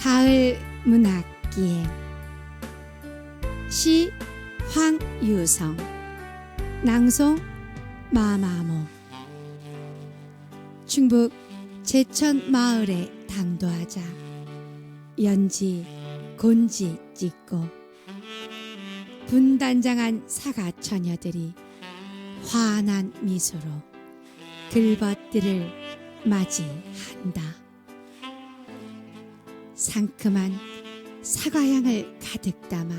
가을 문학기행 시 황유성. 낭송 마마모. 충북 제천 마을에 당도하자. 연지 곤지 찍고. 분단장한 사가 처녀들이 환한 미소로 글벗들을 맞이한다. 상큼한 사과향을 가득 담아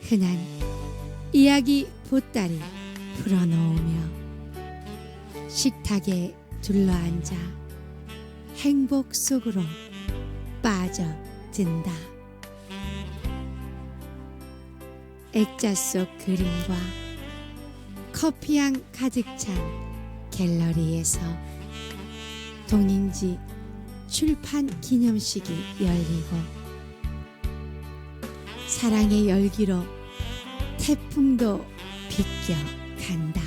흔한 이야기 보따리 풀어놓으며 식탁에 둘러앉아 행복 속으로 빠져든다. 액자 속 그림과 커피향 가득 찬 갤러리에서 동인지 출판 기념식이 열리고 사랑의 열기로 태풍도 비껴 간다.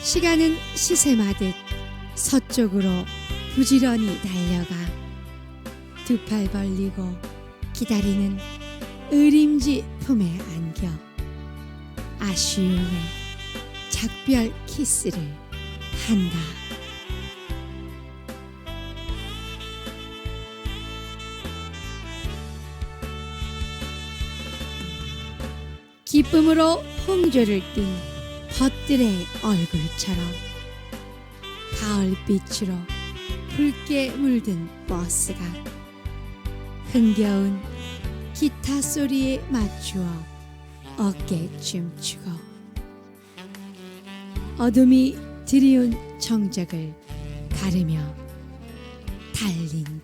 시간은 시샘하듯 서쪽으로 부지런히 달려가 두 팔 벌리고 기다리는 의림지 품에 안겨 아쉬움의 작별 키스를 한다. 기쁨으로 홍조를 띤 벗들의 얼굴처럼 가을빛으로 붉게 물든 버스가 흥겨운 기타 소리에 맞추어 어깨 춤추고 어둠이 드리운 정적을 가르며 달린다.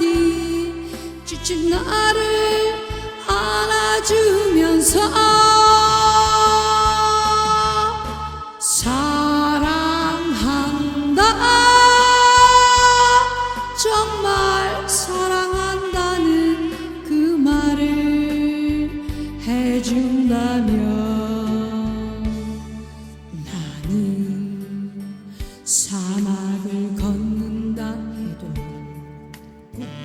디 지친 나를 안아주면서. 사랑한다. 정말 사랑한다는 그 말을 해준다면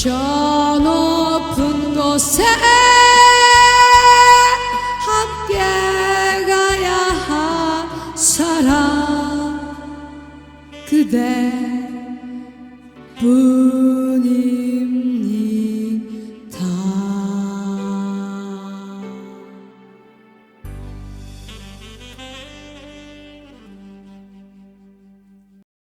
저 높은 곳에 함께 가야 할 사랑 그대 뿐